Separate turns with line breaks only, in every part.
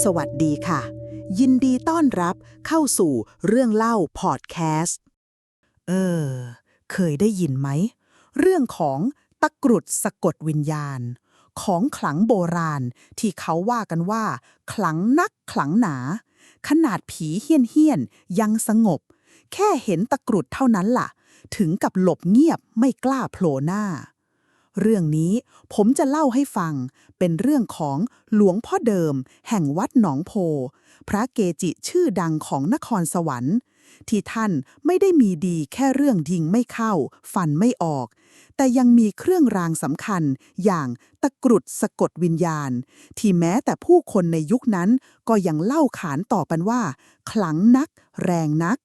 สวัสดีค่ะ ยินดีต้อนรับเข้าสู่เรื่องเล่าพอดแคสต์ เออ เคยได้ยินไหม เรื่องของตะกรุดสะกดวิญญาณ ของขลังโบราณที่เขาว่ากันว่า ขลังนักขลังหนา ขนาดผีเฮี้ยนเฮียนยังสงบ แค่เห็นตะกรุดเท่านั้นล่ะ ถึงกับหลบเงียบไม่กล้าโผล่หน้า เรื่องนี้ผมจะเล่าให้ฟัง เป็นเรื่องของหลวงพ่อเดิม แห่งวัดหนองโพ พระเกจิชื่อดังของนครสวรรค์ที่ท่านไม่ได้มีดีแค่เรื่องยิงไม่เข้า ฟันไม่ออก แต่ยังมีเครื่องรางสำคัญอย่างตะกรุดสะกดวิญญาณ ที่แม้แต่ผู้คนในยุคนั้นก็ยังเล่าขานต่อกันว่า ขลังนัก แรงนัก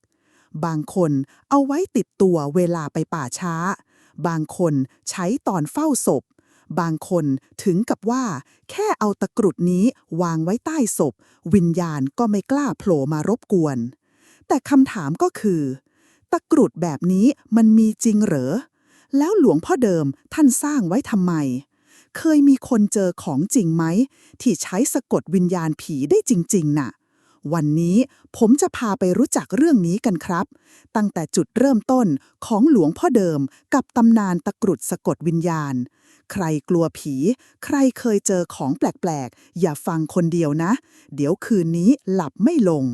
บางคนเอาไว้ติดตัวเวลาไปป่าช้า บางคนใช้ตอนเฝ้าศพ บางคนถึงกับว่า แค่เอาตะกรุดนี้วางไว้ใต้ศพ วิญญาณก็ไม่กล้าโผล่มารบกวน แต่คำถามก็คือ ตะกรุดแบบนี้มันมีจริงเหรอ แล้วหลวงพ่อเดิมท่านสร้างไว้ทำไม เคยมีคนเจอของจริงไหม ที่ใช้สะกดวิญญาณผีได้จริง ๆน่ะ วันนี้ผมจะพาไปรู้จักเรื่องนี้กันครับ ตั้งแต่จุดเริ่มต้นของหลวงพ่อเดิมกับตำนานตะกรุดสะกดวิญญาณ ใครกลัวผี ใครเคยเจอของแปลกๆ อย่าฟังคนเดียวนะ เดี๋ยวคืนนี้หลับไม่ลง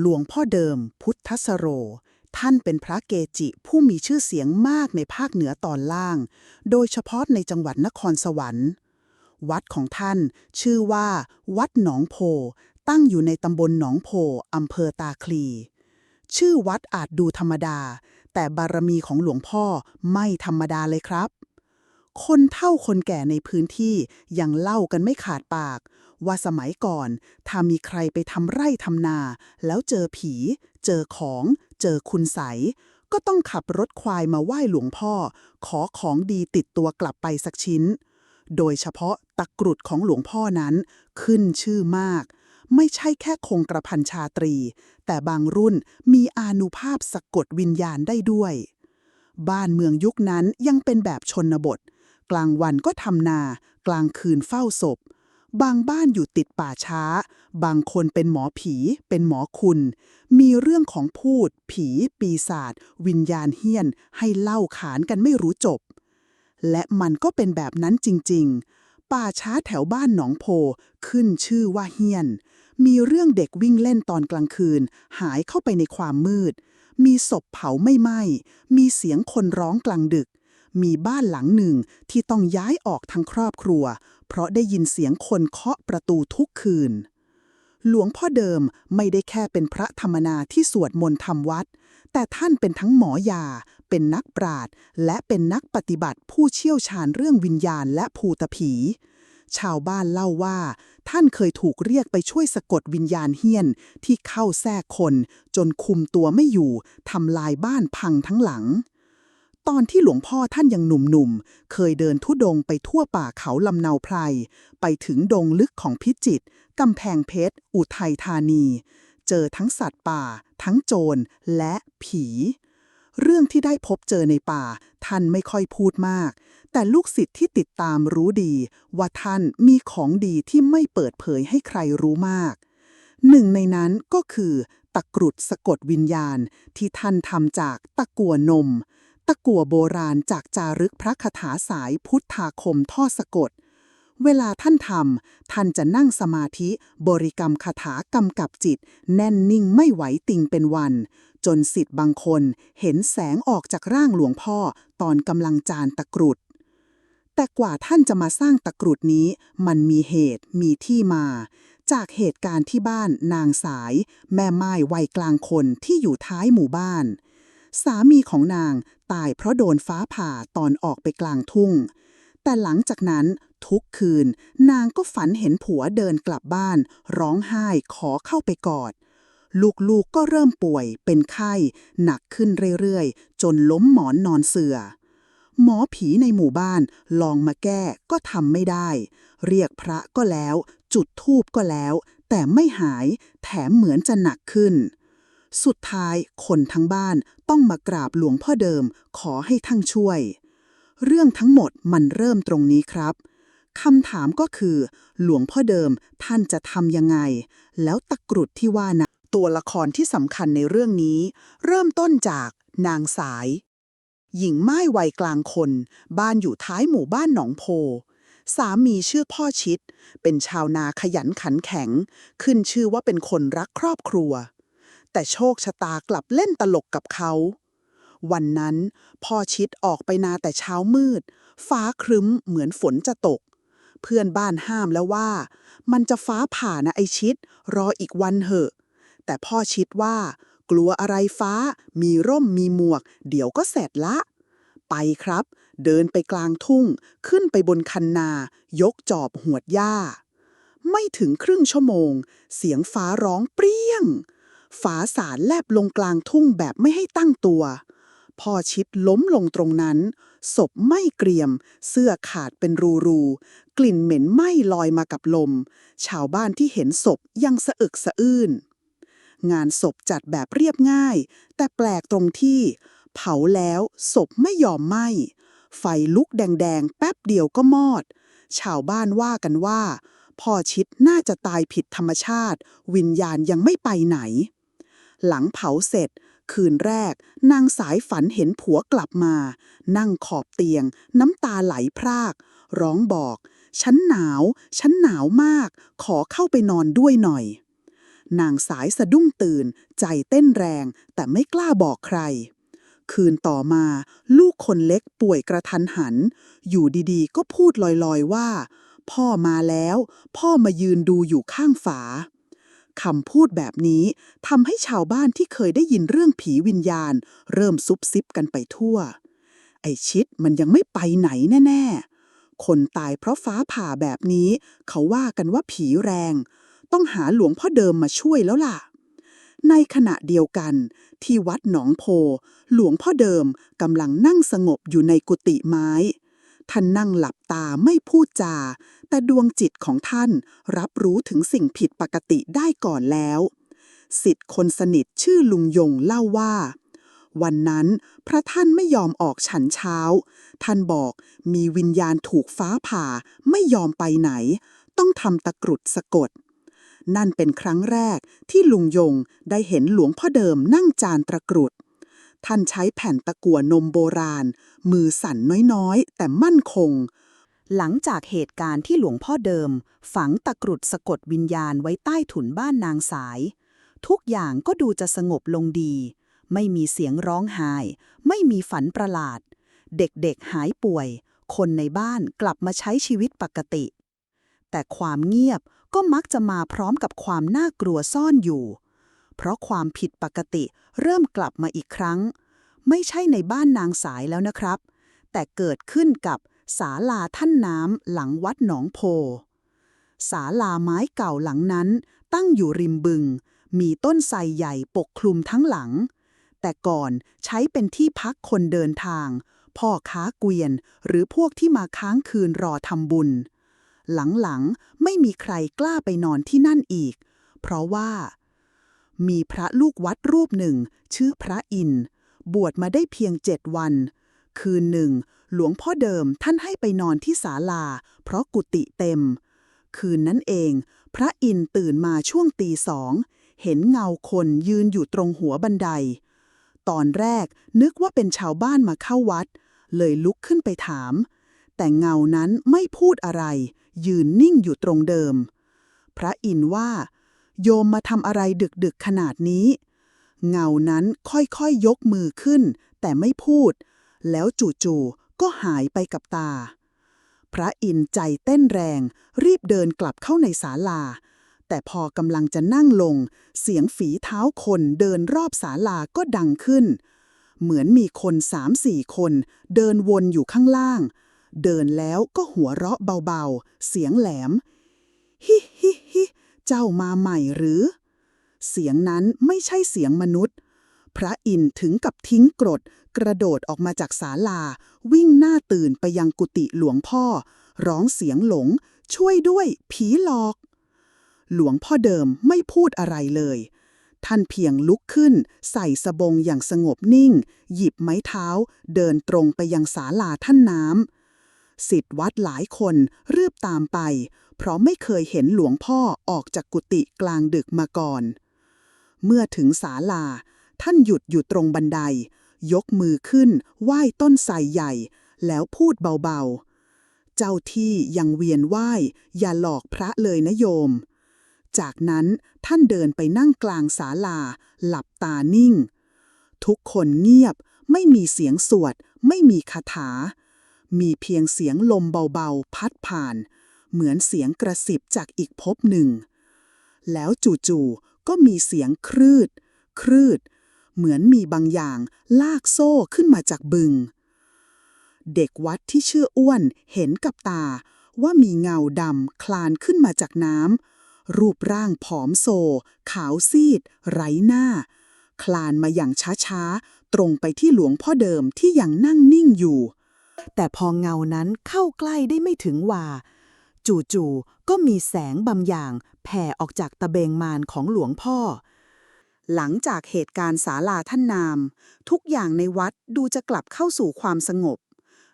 หลวงพ่อเดิม พุทธสโรท่านเป็นพระเกจิผู้มีชื่อเสียงมากในภาคเหนือตอนล่าง โดยเฉพาะในจังหวัดนครสวรรค์ วัดของท่านชื่อว่า วัดหนองโพ ตั้งอยู่ในตำบลหนองโพอำเภอตาคลี ชื่อวัดอาจดูธรรมดา แต่บารมีของหลวงพ่อไม่ธรรมดาเลยครับ คนเฒ่าคนแก่ในพื้นที่ยังเล่ากันไม่ขาดปาก ว่าสมัยก่อน ถ้ามีใครไปทำไร่ทำนา แล้วเจอผี เจอของ เจอคุณใสก็ต้องขับรถควายมาไหว้หลวงพ่อ ขอของดีติดตัวกลับไปสักชิ้น โดยเฉพาะตะกรุดของหลวงพ่อนั้นขึ้นชื่อมาก ไม่ใช่แค่คงกระพันชาตรี แต่บางรุ่นมีอานุภาพสะกดวิญญาณได้ด้วย บ้านเมืองยุคนั้นยังเป็นแบบชนบท กลางวันก็ทำนา กลางคืนเฝ้าศพ บางบ้านอยู่ติดป่าช้า บางคนเป็นหมอผี เป็นหมอคุณ มีเรื่องของพูด ผี ปีศาจวิญญาณเฮี้ยน ให้เล่าขานกันไม่รู้จบ และมันก็เป็นแบบนั้นจริง ๆป่าช้าแถวบ้านหนองโพขึ้นชื่อว่าเฮียน มีเรื่องเด็กวิ่งเล่นตอนกลางคืน หายเข้าไปในความมืด มีศพเผาไม่ไหม้ มีเสียงคนร้องกลางดึก มีบ้านหลังหนึ่งที่ต้องย้ายออกทั้งครอบครัว เพราะได้ยินเสียงคนเคาะประตูทุกคืน หลวงพ่อเดิมไม่ได้แค่เป็นพระธรรมนาที่สวดมนต์ทำวัด แต่ท่านเป็นทั้งหมอยา เป็นนักปราชญ์และเป็นนักปฏิบัติผู้เชี่ยวชาญเรื่องวิญญาณและภูตผี ชาวบ้านเล่าว่า ท่านเคยถูกเรียกไปช่วยสะกดวิญญาณเฮี้ยน ที่เข้าแทรกคน จนคุมตัวไม่อยู่ทำลายบ้านพังทั้งหลัง ตอนที่หลวงพ่อท่านยังหนุ่มๆ เคยเดินทุดงไปทั่วป่าเขาลำเนาไพร ไปถึงดงลึกของพิจิตรกำแพงเพชร อุทัยธานี เจอทั้งสัตว์ป่า ทั้งโจรและผี เรื่องที่ได้พบเจอในป่า ท่านไม่ค่อยพูดมาก แต่ลูกศิษย์ที่ติดตามรู้ดี ว่าท่านมีของดีที่ไม่เปิดเผยให้ใครรู้มาก หนึ่งในนั้นก็คือ ตะกรุดสะกดวิญญาณที่ท่านทำจากตะกัวนม ตะกัวโบราณจากจารึกพระคาถาสายพุทธาคมท่อสะกดเวลาท่านทำ ท่านจะนั่งสมาธิบริกรรมคาถากำกับจิต แน่นนิ่งไม่ไหวติงเป็นวัน จนสิทธิ์บางคนเห็นแสงออกจากร่างหลวงพ่อตอนกำลังจานตะกรุด แต่กว่าท่านจะมาสร้างตะกรุดนี้มันมีเหตุมีที่มา จากเหตุการณ์ที่บ้านนางสาย แม่ไม้วัยกลางคนที่อยู่ท้ายหมู่บ้าน สามีของนางตายเพราะโดนฟ้าผ่าตอนออกไปกลางทุ่ง แต่หลังจากนั้นทุกคืน นางก็ฝันเห็นผัวเดินกลับบ้าน ร้องไห้ขอเข้าไปกอด ลูกๆก็เริ่มป่วย เป็นไข้ หนักขึ้นเรื่อยๆ จนล้มหมอนนอนเสือหมอผีในหมู่บ้านลองมาแก้ก็ทำไม่ได้ เรียกพระก็แล้ว จุดธูปก็แล้ว แต่ไม่หายแถมเหมือนจะหนักขึ้น สุดท้ายคนทั้งบ้านต้องมากราบหลวงพ่อเดิมขอให้ท่านช่วย เรื่องทั้งหมดมันเริ่มตรงนี้ครับคำถามก็คือ หลวงพ่อเดิมท่านจะทำยังไง แล้วตะกรุดที่ว่านะ ตัวละครที่สำคัญในเรื่องนี้ เริ่มต้นจากนางสาย หญิงไม้วัยกลางคน บ้านอยู่ท้ายหมู่บ้านหนองโพ สามีชื่อพ่อชิด เป็นชาวนาขยันขันแข็ง ขึ้นชื่อว่าเป็นคนรักครอบครัว แต่โชคชะตากลับเล่นตลกกับเขา วันนั้นพ่อชิดออกไปนาแต่เช้ามืด ฟ้าครึ้มเหมือนฝนจะตก เพื่อนบ้านห้ามแล้วว่า มันจะฟ้าผ่านะไอชิด รออีกวันเหอะ แต่พ่อชิดว่า กลัวอะไรฟ้า มีร่มมีหมวก เดี๋ยวก็เสร็จละ ไปครับ เดินไปกลางทุ่ง ขึ้นไปบนคันนา ยกจอบหวดหญ้า ไม่ถึงครึ่งชั่วโมง เสียงฟ้าร้องเปรี้ยง ฝาสารแลบลงกลางทุ่งแบบไม่ให้ตั้งตัว พ่อชิดล้มลงตรงนั้น ศพไม่เกรียม เสื้อขาดเป็นรูรูๆกลิ่นเหม็นไหม้ลอยมากับลม ชาวบ้านที่เห็นศพยังสะอึกสะอื้น งานศพจัดแบบเรียบง่าย แต่แปลกตรงที่ เผาแล้วศพไม่ยอมไหม้ ไฟลุกแดงๆ แป๊บเดียวก็มอด ชาวบ้านว่ากันว่า พ่อชิดน่าจะตายผิดธรรมชาติ วิญญาณยังไม่ไปไหน หลังเผาเสร็จ คืนแรก นางสายฝันเห็นผัวกลับมา นั่งขอบเตียง น้ำตาไหลพราก ร้องบอก ฉันหนาว ฉันหนาวมาก ขอเข้าไปนอนด้วยหน่อย นางสายสะดุ้งตื่น ใจเต้นแรง แต่ไม่กล้าบอกใคร คืนต่อมา ลูกคนเล็กป่วยกระทันหัน อยู่ดีๆ ก็พูดลอยๆว่า พ่อมาแล้ว พ่อมายืนดูอยู่ข้างฝาคำพูดแบบนี้ทำให้ชาวบ้านที่เคยได้ยินเรื่องผีวิญญาณ เริ่มซุบซิบกันไปทั่ว ไอชิดมันยังไม่ไปไหนแน่ ๆ คนตายเพราะฟ้าผ่าแบบนี้ เขาว่ากันว่าผีแรง ต้องหาหลวงพ่อเดิมมาช่วยแล้วล่ะ ในขณะเดียวกัน ที่วัดหนองโพ หลวงพ่อเดิมกำลังนั่งสงบอยู่ในกุฏิไม้ ท่านนั่งหลับตาไม่พูดจา แต่ดวงจิตของท่านรับรู้ถึงสิ่งผิดปกติได้ก่อนแล้วสิทธิ์คนสนิทชื่อลุงยงเล่าว่า วันนั้นพระท่านไม่ยอมออกฉันเช้า ท่านบอกมีวิญญาณถูกฟ้าผ่าไม่ยอมไปไหน ต้องทำตะกรุดสะกด นั่นเป็นครั้งแรกที่ลุงยงได้เห็นหลวงพ่อเดิมนั่งจานตะกรุด ท่านใช้แผ่นตะกั่วนมโบราณ มือสั่นน้อยๆ แต่มั่นคง หลังจากเหตุการณ์ที่หลวงพ่อเดิม ฝังตะกรุดสะกดวิญญาณไว้ใต้ถุนบ้านนางสาย ทุกอย่างก็ดูจะสงบลงดี ไม่มีเสียงร้องไห้ ไม่มีฝันประหลาด เด็กๆหายป่วย คนในบ้านกลับมาใช้ชีวิตปกติ แต่ความเงียบ ก็มักจะมาพร้อมกับความน่ากลัวซ่อนอยู่ เพราะความผิดปกติเริ่มกลับมาอีกครั้ง ไม่ใช่ในบ้านนางสายแล้วนะครับ แต่เกิดขึ้นกับศาลาท่านน้ำหลังวัดหนองโพศาลาไม้เก่าหลังนั้น ตั้งอยู่ริมบึง มีต้นไทรใหญ่ปกคลุมทั้งหลัง แต่ก่อนใช้เป็นที่พักคนเดินทาง พ่อค้าเกวียนหรือพวกที่มาค้างคืนรอทำบุญ หลังๆ ไม่มีใครกล้าไปนอนที่นั่นอีก เพราะว่า มีพระลูกวัดรูปหนึ่ง ชื่อพระอิน บวชมาได้เพียงเจ็ดวัน คืนหนึ่ง หลวงพ่อเดิมท่านให้ไปนอนที่ศาลา เพราะกุฏิเต็ม คืนนั้นเอง พระอินตื่นมาช่วงตีสอง เห็นเงาคนยืนอยู่ตรงหัวบันได ตอนแรกนึกว่าเป็นชาวบ้านมาเข้าวัด เลยลุกขึ้นไปถามแต่เงานั้นไม่พูดอะไร ยืนนิ่งอยู่ตรงเดิม พระอินทร์ว่า โยมมาทำอะไรดึกๆขนาดนี้ เงานั้นค่อยๆยยกมือขึ้น แต่ไม่พูด แล้วจู่ๆก็หายไปกับตา พระอินทร์ใจเต้นแรง รีบเดินกลับเข้าในศาลา แต่พอกำลังจะนั่งลง เสียงฝีเท้าคนเดินรอบศาลาก็ดังขึ้น เหมือนมีคนสามสี่คน เดินวนอยู่ข้างล่าง เดินแล้วก็หัวเราะเบาๆ เสียงแหลม ฮิฮิฮิเจ้ามาใหม่หรือ เสียงนั้นไม่ใช่เสียงมนุษย์ พระอินถึงกับทิ้งกรด กระโดดออกมาจากศาลา วิ่งหน้าตื่นไปยังกุฏิหลวงพ่อ ร้องเสียงหลง ช่วยด้วยผีหลอก หลวงพ่อเดิมไม่พูดอะไรเลยท่านเพียงลุกขึ้น ใส่สบงอย่างสงบนิ่ง หยิบไม้เท้า เดินตรงไปยังศาลาท่านน้ สิทธิ์วัดหลายคนรีบตามไป เพราะไม่เคยเห็นหลวงพ่อออกจากกุฏิกลางดึกมาก่อน เมื่อถึงศาลา ท่านหยุดอยู่ตรงบันได ยกมือขึ้นไหว้ต้นไทรใหญ่ แล้วพูดเบาๆ เจ้าที่ยังเวียนไหว้ อย่าหลอกพระเลยนะโยม จากนั้นท่านเดินไปนั่งกลางศาลา หลับตานิ่ง ทุกคนเงียบไม่มีเสียงสวด ไม่มีคาถา มีเพียงเสียงลมเบาๆ พัดผ่าน เหมือนเสียงกระสิบจากอีกภพหนึ่ง แล้วจู่ๆก็มีเสียงครืด ครืด เหมือนมีบางอย่างลากโซ่ขึ้นมาจากบึง เด็กวัดที่ชื่ออ้วนเห็นกับตาว่ามีเงาดำคลานขึ้นมาจากน้ำรูปร่างผอมโซ ขาวซีด ไร้หน้า คลานมาอย่างช้าๆ ตรงไปที่หลวงพ่อเดิมที่ยังนั่งนิ่งอยู่ แต่พอเงานั้นเข้าใกล้ได้ไม่ถึงว่า จู่ๆก็มีแสงบางอย่างแผ่ออกจากตะเบงมานของหลวงพ่อ หลังจากเหตุการณ์ศาลาท่านนาม ทุกอย่างในวัดดูจะกลับเข้าสู่ความสงบ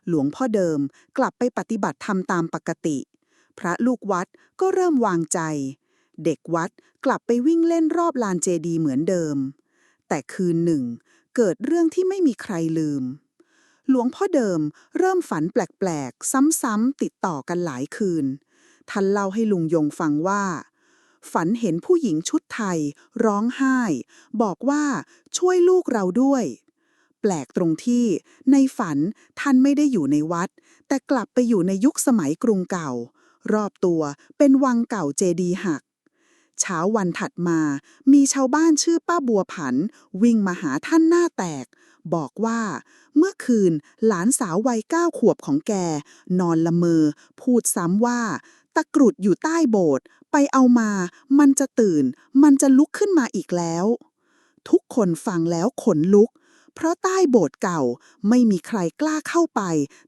หลวงพ่อเดิมกลับไปปฏิบัติธรรมตามปกติ พระลูกวัดก็เริ่มวางใจ เด็กวัดกลับไปวิ่งเล่นรอบลานเจดีเหมือนเดิม แต่คืนหนึ่ง เกิดเรื่องที่ไม่มีใครลืม หลวงพ่อเดิมเริ่มฝันแปลกๆ ซ้ำๆติดต่อกันหลายคืน ท่านเล่าให้ลุงยงฟังว่า ฝันเห็นผู้หญิงชุดไทย ร้องไห้ บอกว่าช่วยลูกเราด้วย แปลกตรงที่ ในฝันท่านไม่ได้อยู่ในวัด แต่กลับไปอยู่ในยุคสมัยกรุงเก่า รอบตัวเป็นวังเก่าเจดีหักเช้าวันถัดมา มีชาวบ้านชื่อป้าบัวผัน วิ่งมาหาท่านหน้าแตก บอกว่า เมื่อคืนหลานสาววัยเก้าขวบของแก นอนละเมอ พูดซ้ำว่า ตะกรุดอยู่ใต้โบสถ์ไปเอามา มันจะตื่น มันจะลุกขึ้นมาอีกแล้ว ทุกคนฟังแล้วขนลุก เพราะใต้โบสถ์เก่าไม่มีใครกล้าเข้าไป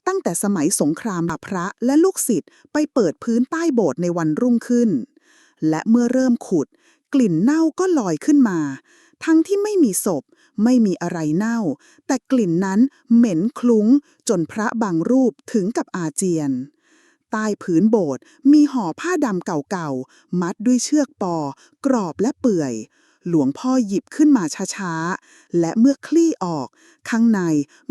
ตั้งแต่สมัยสงครามพระและลูกศิษย์ไปเปิดพื้นใต้โบสถ์ในวันรุ่งขึ้น และเมื่อเริ่มขุด กลิ่นเน่าก็ลอยขึ้นมา ทั้งที่ไม่มีศพ ไม่มีอะไรเน่า แต่กลิ่นนั้นเหม็นคลุ้ง จนพระบางรูปถึงกับอาเจียน ใต้ผืนโบสถ์มีห่อผ้าดำเก่าๆ มัดด้วยเชือกปอ กรอบและเปื่อย หลวงพ่อหยิบขึ้นมาช้าๆ และเมื่อคลี่ออก ข้างใน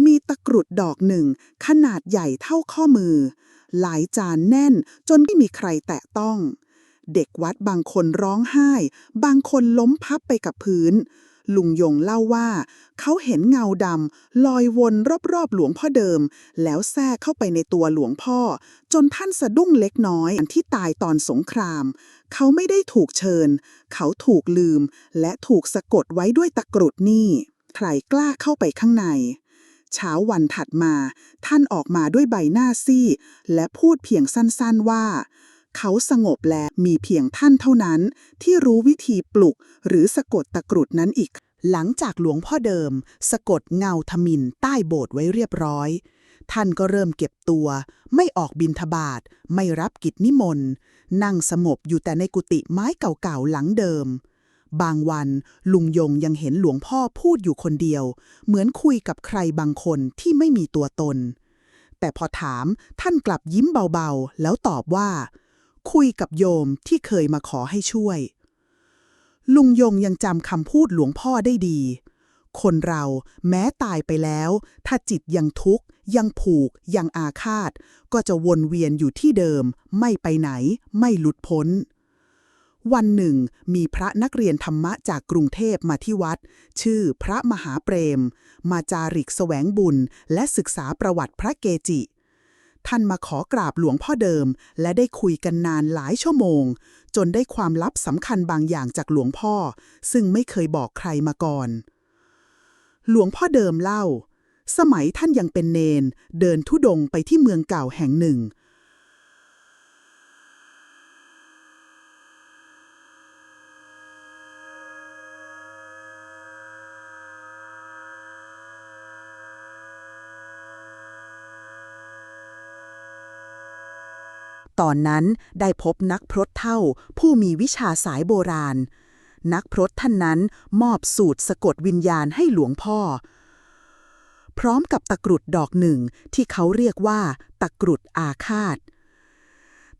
มีตะกรุดดอกหนึ่ง ขนาดใหญ่เท่าข้อมือ หลายจานแน่นจนไม่มีใครแตะต้องเด็กวัดบางคนร้องไห้ บางคนล้มพับไปกับพื้น ลุงยงเล่าว่า เขาเห็นเงาดำลอยวนรอบๆหลวงพ่อเดิม แล้วแทรกเข้าไปในตัวหลวงพ่อ จนท่านสะดุ้งเล็กน้อยอันที่ตายตอนสงคราม เขาไม่ได้ถูกเชิญ เขาถูกลืม และถูกสะกดไว้ด้วยตะกรุดนี่ ใครกล้าเข้าไปข้างในเช้าวันถัดมา ท่านออกมาด้วยใบหน้าซีดและพูดเพียงสั้นๆว่า เขาสงบและมีเพียงท่านเท่านั้น ที่รู้วิธีปลุกหรือสะกดตะกรุดนั้นอีก หลังจากหลวงพ่อเดิม สะกดเงาทมินใต้โบสถ์ไว้เรียบร้อย ท่านก็เริ่มเก็บตัว ไม่ออกบินทบาทไม่รับกิจนิมนต์ นั่งสงบอยู่แต่ในกุฏิไม้เก่าๆหลังเดิม บางวันลุงยงยังเห็นหลวงพ่อพูดอยู่คนเดียว เหมือนคุยกับใครบางคนที่ไม่มีตัวตน แต่พอถามท่านกลับยิ้มเบาๆ แล้วตอบว่า คุยกับโยมที่เคยมาขอให้ช่วย ลุงยงยังจำคำพูดหลวงพ่อได้ดี คนเราแม้ตายไปแล้ว ถ้าจิตยังทุกข์ ยังผูก ยังอาฆาต ก็จะวนเวียนอยู่ที่เดิม ไม่ไปไหน ไม่หลุดพ้นวันหนึ่งมีพระนักเรียนธรรมะจากกรุงเทพมาที่วัด ชื่อพระมหาเปรม มาจาริกแสวงบุญและศึกษาประวัติพระเกจิ ท่านมาขอกราบหลวงพ่อเดิม และได้คุยกันนานหลายชั่วโมง จนได้ความลับสำคัญบางอย่างจากหลวงพ่อ ซึ่งไม่เคยบอกใครมาก่อน หลวงพ่อเดิมเล่า สมัยท่านยังเป็นเนน เดินทุดงไปที่เมืองเก่าแห่งหนึ่ง ตอนนั้นได้พบนักพรตเท่า ผู้มีวิชาสายโบราณ นักพรตท่านนั้นมอบสูตรสะกดวิญญาณให้หลวงพ่อ พร้อมกับตะกรุดดอกหนึ่งที่เขาเรียกว่า ตะกรุดอาฆาต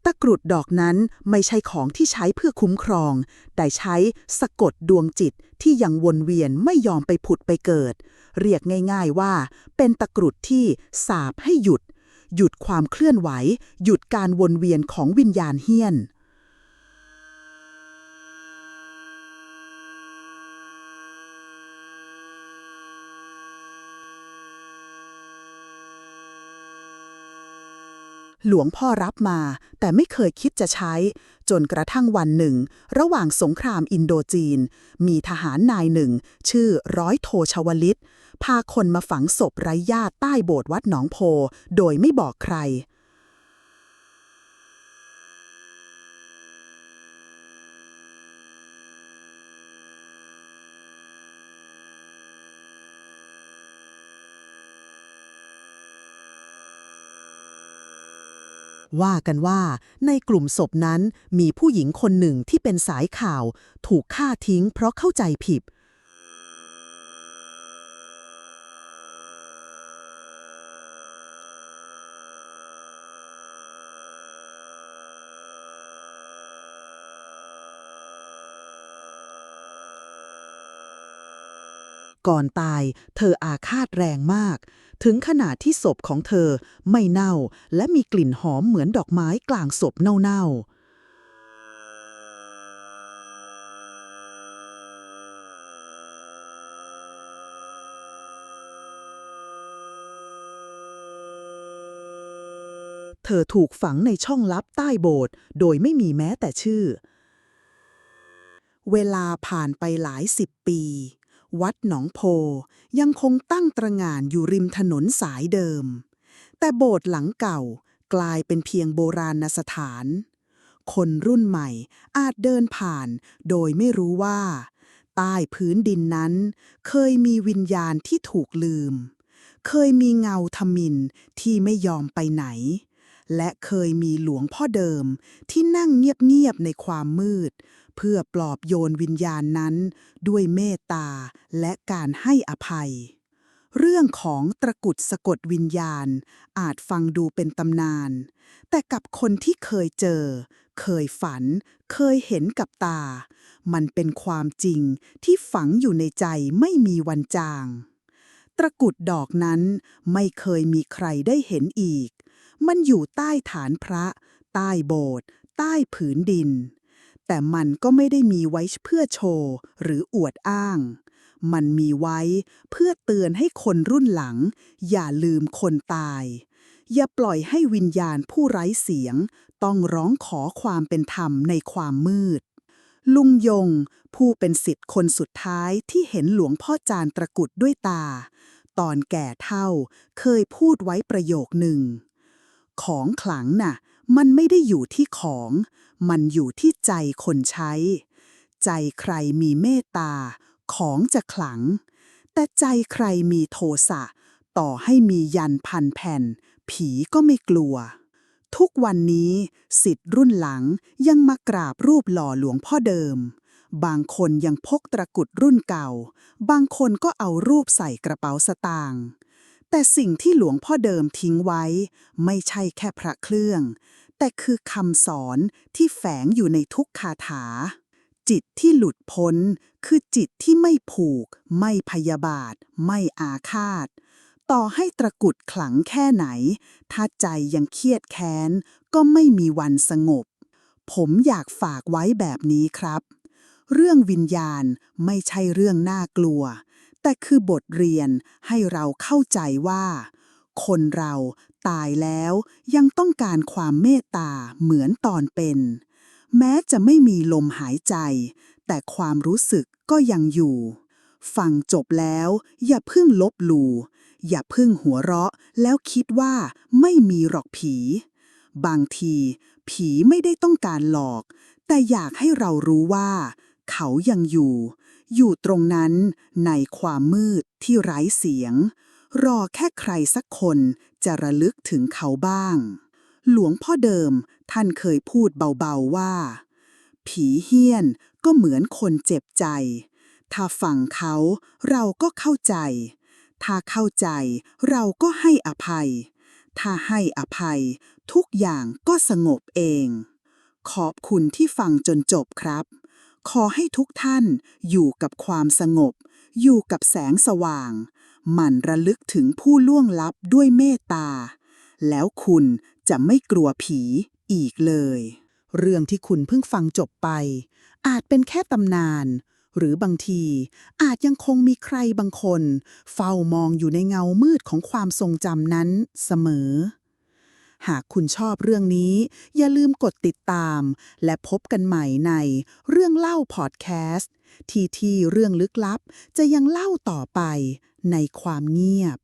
ตะกรุดดอกนั้นไม่ใช่ของที่ใช้เพื่อคุ้มครอง แต่ใช้สะกดดวงจิตที่ยังวนเวียนไม่ยอมไปผุดไปเกิด เรียกง่าย ๆว่า เป็นตะกรุดที่สาบให้หยุด หยุดความเคลื่อนไหว หยุดการวนเวียนของวิญญาณเฮี้ยน หลวงพ่อรับมาแต่ไม่เคยคิดจะใช้ จนกระทั่งวันหนึ่ง ระหว่างสงครามอินโดจีน มีทหารนายหนึ่ง ชื่อร้อยโทชวลิต พาคนมาฝังศพไร้ญาติใต้โบสถ์วัดหนองโพ โดยไม่บอกใคร ว่ากันว่า ในกลุ่มศพนั้นมีผู้หญิงคนหนึ่งที่เป็นสายข่าว ถูกฆ่าทิ้งเพราะเข้าใจผิด ก่อนตาย เธออาฆาตแรงมาก ถึงขนาดที่ศพของเธอไม่เน่า และมีกลิ่นหอมเหมือนดอกไม้กลางศพเน่าๆเธอถูกฝังในช่องลับใต้โบสถ์โดยไม่มีแม้แต่ชื่อ เวลาผ่านไปหลายสิบปี วัดหนองโพยังคงตั้งตระหง่านอยู่ริมถนนสายเดิม แต่โบสถ์หลังเก่ากลายเป็นเพียงโบราณสถาน คนรุ่นใหม่อาจเดินผ่านโดยไม่รู้ว่า ใต้พื้นดินนั้น เคยมีวิญญาณที่ถูกลืม เคยมีเงาทมินที่ไม่ยอมไปไหน และเคยมีหลวงพ่อเดิมที่นั่งเงียบๆในความมืด เพื่อปลอบโยนวิญญาณนั้น ด้วยเมตตาและการให้อภัย เรื่องของตะกุดสะกดวิญญาณ อาจฟังดูเป็นตำนาน แต่กับคนที่เคยเจอ เคยฝัน เคยเห็นกับตา มันเป็นความจริงที่ฝังอยู่ในใจไม่มีวันจาง ตะกุดดอกนั้นไม่เคยมีใครได้เห็นอีก มันอยู่ใต้ฐานพระ ใต้โบสถ์ใต้ผืนดิน แต่มันก็ไม่ได้มีไว้เพื่อโชว์ หรืออวดอ้าง มันมีไว้เพื่อเตือนให้คนรุ่นหลัง อย่าลืมคนตาย อย่าปล่อยให้วิญญาณผู้ไร้เสียง ต้องร้องขอความเป็นธรรมในความมืด ลุงยง ผู้เป็นสิทธิ์คนสุดท้ายที่เห็นหลวงพ่อจานตระกุดด้วยตา ตอนแก่เท่าเคยพูดไว้ประโยคหนึ่ง ของขลังน่ะมันไม่ได้อยู่ที่ของ มันอยู่ที่ใจคนใช้ ใจใครมีเมตตา ของจะขลัง แต่ใจใครมีโทสะ ต่อให้มียันพันแผ่น ผีก็ไม่กลัว ทุกวันนี้สิทธิ์รุ่นหลังยังมากราบรูปหล่อหลวงพ่อเดิม บางคนยังพกตะกุดรุ่นเก่า บางคนก็เอารูปใส่กระเป๋าสตางค์แต่สิ่งที่หลวงพ่อเดิมทิ้งไว้ ไม่ใช่แค่พระเครื่อง แต่คือคำสอนที่แฝงอยู่ในทุกคาถา จิตที่หลุดพ้น คือจิตที่ไม่ผูก ไม่พยาบาท ไม่อาฆาต ต่อให้ตะกุดขลังแค่ไหน ถ้าใจยังเครียดแค้น ก็ไม่มีวันสงบ ผมอยากฝากไว้แบบนี้ครับ เรื่องวิญญาณไม่ใช่เรื่องน่ากลัว แต่คือบทเรียนให้เราเข้าใจว่า คนเรา ตายแล้ว ยังต้องการความเมตตาเหมือนตอนเป็น แม้จะไม่มีลมหายใจ แต่ความรู้สึกก็ยังอยู่ ฟังจบแล้ว อย่าเพิ่งลบหลู่อย่าเพิ่งหัวเราะ แล้วคิดว่าไม่มีหรอกผี บางที ผีไม่ได้ต้องการหลอก แต่อยากให้เรารู้ว่า เขายังอยู่ อยู่ตรงนั้นในความมืดที่ไร้เสียง รอแค่ใครสักคน จะระลึกถึงเขาบ้าง หลวงพ่อเดิมท่านเคยพูดเบาๆว่า ผีเฮี้ยนก็เหมือนคนเจ็บใจ ถ้าฟังเขาเราก็เข้าใจ ถ้าเข้าใจเราก็ให้อภัย ถ้าให้อภัย ทุกอย่างก็สงบเอง ขอบคุณที่ฟังจนจบครับ ขอให้ทุกท่านอยู่กับความสงบ อยู่กับแสงสว่าง หมั่นระลึกถึงผู้ล่วงลับด้วยเมตตา แล้วคุณจะไม่กลัวผีอีกเลย เรื่องที่คุณเพิ่งฟังจบไป อาจเป็นแค่ตำนาน หรือบางทีอาจยังคงมีใครบางคน เฝ้ามองอยู่ในเงามืดของความทรงจำนั้นเสมอ หากคุณชอบเรื่องนี้ อย่าลืมกดติดตาม และพบกันใหม่ในเรื่องเล่าพอดแคสต์ที่ที่เรื่องลึกลับจะยังเล่าต่อไป ในความเงียบ